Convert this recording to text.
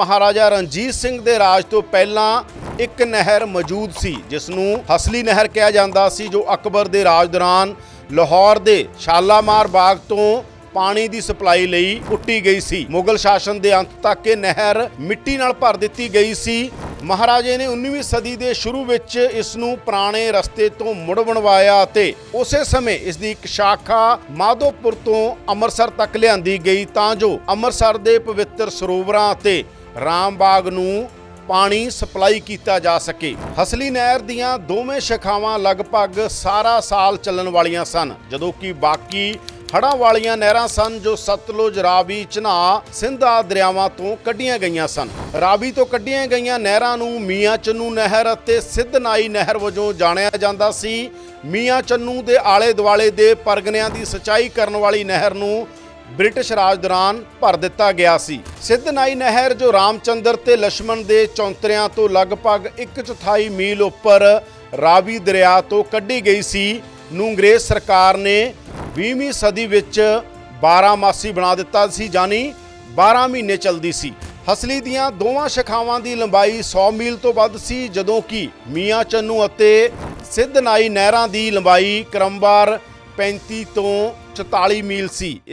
ਮਹਾਰਾਜਾ ਰਣਜੀਤ ਸਿੰਘ ਦੇ ਰਾਜ ਤੋਂ ਪਹਿਲਾਂ ਇੱਕ ਨਹਿਰ ਮੌਜੂਦ ਸੀ ਜਿਸ ਨੂੰ ਹਸਲੀ ਨਹਿਰ ਕਿਹਾ ਜਾਂਦਾ ਸੀ, ਜੋ ਅਕਬਰ ਦੇ ਰਾਜ ਦੌਰਾਨ ਲਾਹੌਰ ਦੇ ਸ਼ਾਲਾਮਾਰ ਬਾਗ ਤੋਂ ਪਾਣੀ ਦੀ ਸਪਲਾਈ ਲਈ ਪੁੱਟੀ ਗਈ ਸੀ। ਮੁਗਲ ਸ਼ਾਸਨ ਦੇ ਅੰਤ ਤੱਕ ਇਹ ਨਹਿਰ ਮਿੱਟੀ ਨਾਲ ਭਰ ਦਿੱਤੀ ਗਈ ਸੀ। ਮਹਾਰਾਜੇ ਨੇ 19ਵੀਂ ਸਦੀ ਦੇ ਸ਼ੁਰੂ ਵਿੱਚ ਇਸ ਨੂੰ ਪੁਰਾਣੇ ਰਸਤੇ ਤੋਂ ਮੁੜ ਬਣਵਾਇਆ ਅਤੇ ਉਸੇ ਸਮੇਂ ਇਸ ਦੀ ਇੱਕ ਸ਼ਾਖਾ ਮਾਧੋਪੁਰ ਤੋਂ ਅੰਮ੍ਰਿਤਸਰ ਤੱਕ ਲਿਆਂਦੀ ਗਈ, ਤਾਂ ਜੋ ਅੰਮ੍ਰਿਤਸਰ ਦੇ ਪਵਿੱਤਰ ਸਰੋਵਰਾਂ ਅਤੇ ਰਾਮ ਬਾਗ ਨੂੰ ਪਾਣੀ ਸਪਲਾਈ ਕੀਤਾ ਜਾ ਸਕੇ। ਹਸਲੀ ਨਹਿਰ ਦੀਆਂ ਦੋਵੇਂ ਸ਼ਾਖਾਵਾਂ ਲਗਭਗ ਸਾਰਾ ਸਾਲ ਚੱਲਣ ਵਾਲੀਆਂ ਸਨ, ਜਦੋਂ ਕਿ ਬਾਕੀ ਹੜ੍ਹਾਂ ਵਾਲੀਆਂ ਨਹਿਰਾਂ ਸਨ ਜੋ ਸਤਲੁਜ ਰਾਵੀ ਚਨਾਹ ਸਿੰਧਾ ਦਰਿਆਵਾਂ ਤੋਂ ਕੱਢੀਆਂ ਗਈਆਂ ਸਨ। ਰਾਵੀ ਤੋਂ ਕੱਢੀਆਂ ਗਈਆਂ ਨਹਿਰਾਂ ਨੂੰ ਮੀਆਂ ਚੰਨੂ ਨਹਿਰ ਅਤੇ ਸਿੱਧਨਾਈ ਨਹਿਰ ਵਜੋਂ ਜਾਣਿਆ ਜਾਂਦਾ ਸੀ। ਮੀਆਂ ਚੰਨੂ ਦੇ ਆਲੇ ਦੁਆਲੇ ਦੇ ਪਰਗਨਿਆਂ ਦੀ ਸਿੰਚਾਈ ਕਰਨ ਵਾਲੀ ਨਹਿਰ ਨੂੰ ਬ੍ਰਿਟਿਸ਼ ਰਾਜ ਦੌਰਾਨ ਭਰ ਦਿੱਤਾ ਗਿਆ ਸੀ। ਸਿੱਧ ਨਾਈ ਨਹਿਰ, ਜੋ ਰਾਮਚੰਦਰ ਤੇ ਲక్ష్మణ ਦੇ ਚੌਂਤਰਿਆਂ ਤੋਂ ਲਗਭਗ 1/4 ਮੀਲ ਉੱਪਰ ਰਾਵੀ ਦਰਿਆ ਤੋਂ ਕੱਢੀ ਗਈ ਸੀ, ਨੂੰ ਅੰਗਰੇਜ਼ ਸਰਕਾਰ ਨੇ 20ਵੀਂ ਸਦੀ ਵਿੱਚ 12 ਮਾਸੀ ਬਣਾ ਦਿੱਤਾ ਸੀ ਜਾਨੀ 12 ਮਹੀਨੇ ਚੱਲਦੀ ਸੀ। ਹਸਲੀ ਦੀਆਂ ਦੋਵਾਂ ਸ਼ਖਾਵਾਂ ਦੀ ਲੰਬਾਈ 100 ਮੀਲ ਤੋਂ ਵੱਧ ਸੀ, ਜਦੋਂ ਕਿ ਮੀਆਂ ਚੰਨੂ ਅਤੇ ਸਿੱਧ ਨਾਈ ਨਹਿਰਾਂ ਦੀ ਲੰਬਾਈ ਕ੍ਰਮਵਾਰ 35 ਤੋਂ 44 ਮੀਲ ਸੀ।